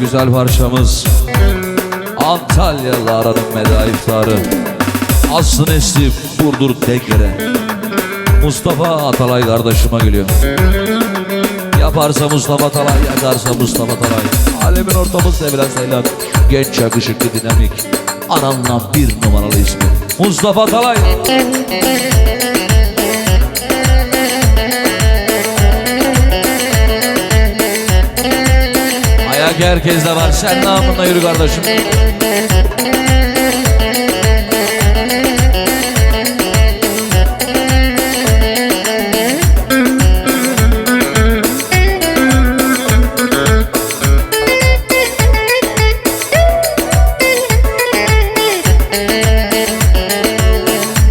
güzel parçamız. Antalyalıların meda iftarı Aslı Nesli Burdur Tekere Mustafa Atalay kardeşime geliyor Yaparsa Mustafa Talay, yakarsa Mustafa Talay Alemin ortamı sevilen sayılan Genç yakışıklı dinamik. Ananla bir numaralı ismi. Mustafa Talay Ayak herkeste var. Sen namına yürü kardeşim?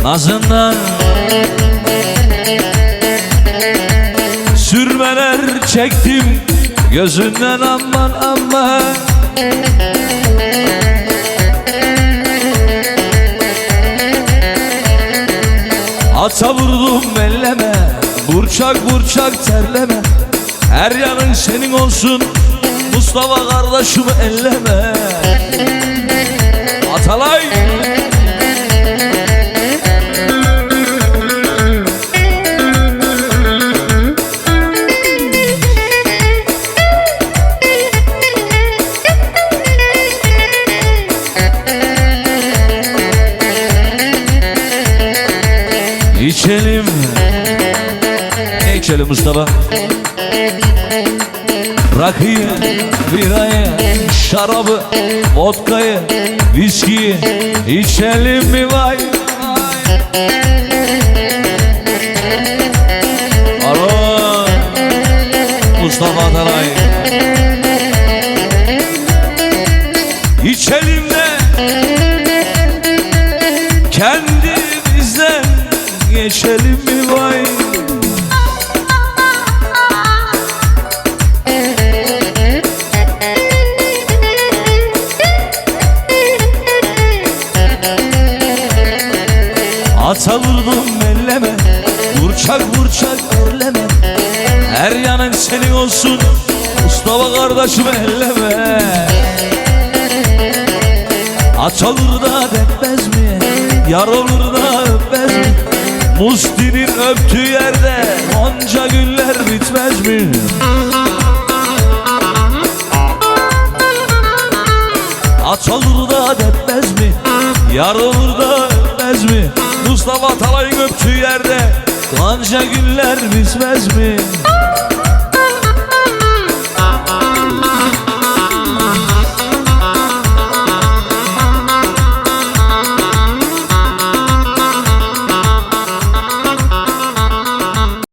Nazından Sürmeler çektim Gözünden aman aman. Ata vurdum elleme Burçak burçak terleme. Her yanın senin olsun Mustafa kardeşimi elleme İçelim Ne içelim Mustafa? Rakıyı, birayı, şarabı, vodkayı, viskiyi içelim mi vay? Alo Mustafa Atalay geçelim mi vay Ata vurdum elleme Burçak burçak elleme Her yanın senin olsun Mustafa kardeşim elleme Aç olur da depmez mi? Yar olur da öpmez? Musti'nin öptüğü yerde Onca günler bitmez mi? Aç olur da depmez mi? Yar olur da öpmez mi? Mustafa Talay'ın öptüğü yerde Kanca günler bitmez mi?